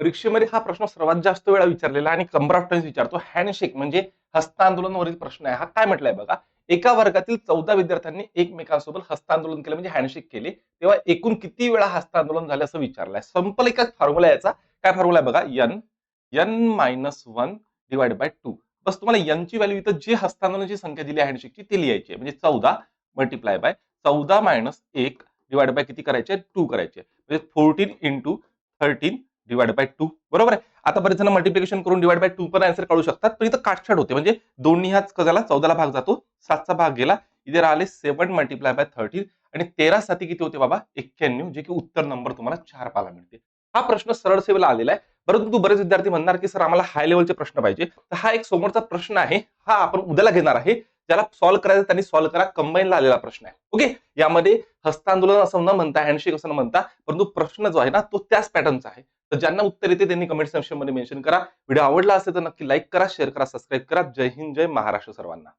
परीक्षेमध्ये हा प्रश्न सर्वात जास्त वेळा विचारलेला आणि नंबर ऑफ विचारतो हँडशेक म्हणजे हस्तांदोलनवरील प्रश्न आहे. हा काय म्हटलाय बघा एका वर्गातील चौदा विद्यार्थ्यांनी एकमेकांसोबत हस्तांदोलन केलं म्हणजे हँडशेक केले. तेव्हा एकूण किती वेळा हस्तांदोलन झालं असं विचारलंय? संपल एका फॉर्म्युला याचा. काय फॉर्म्युला आहे बघा? N n minus one divide by two बस तुम्हाला यनची व्हॅल्यू इथं जे हस्तांदोलनाची संख्या दिली आहे हँडशेकची ती लिहायची आहे. म्हणजे चौदा मल्टिप्लाय बाय चौदा मायनस एक डिवाइड बाय किती करायचे? टू करायचे. म्हणजे fourteen into thirteen divide by two बरोबर आहे? आता बरेच जण मल्टिप्लिकेशन करून डिवाइड बाय टू पण आन्सर काढू शकतात. पण इथं काटछाट होते. म्हणजे दोन्ही हाच कजाला चौदाला भाग जातो सातचा भाग गेला इथे राहिले सेवन मल्टिप्लाय बाय थर्टीन आणि तेरा साथी किती होते बाबा? एक्क्याण्णव जे की उत्तर नंबर तुम्हाला चार पाला मिळते. हा प्रश्न सरळ सेवेला आलेला आहे. परंतु बरेच विद्यार्थी म्हणणार की सर आम्हाला हाय लेवलचे प्रश्न पाहिजे. तर हा एक समोरचा प्रश्न आहे. हा आपण उद्याला घेणार आहे. ज्याला सॉल्व्ह करायचं त्यांनी सॉल्व्ह करा. कंबाईनला आलेला प्रश्न आहे. ओके? यामध्ये हस्तांदोलन असं न म्हणता हँडशेक असं न म्हणता परंतु प्रश्न जो आहे ना तो त्याच पॅटर्नचा आहे. तर ज्यांना उत्तर येते त्यांनी कमेंट सेक्शनमध्ये मेन्शन करा. व्हिडिओ आवडला असेल तर नक्की लाईक करा शेअर करा सबस्क्राईब करा. जय हिंद जय महाराष्ट्र सर्वांना.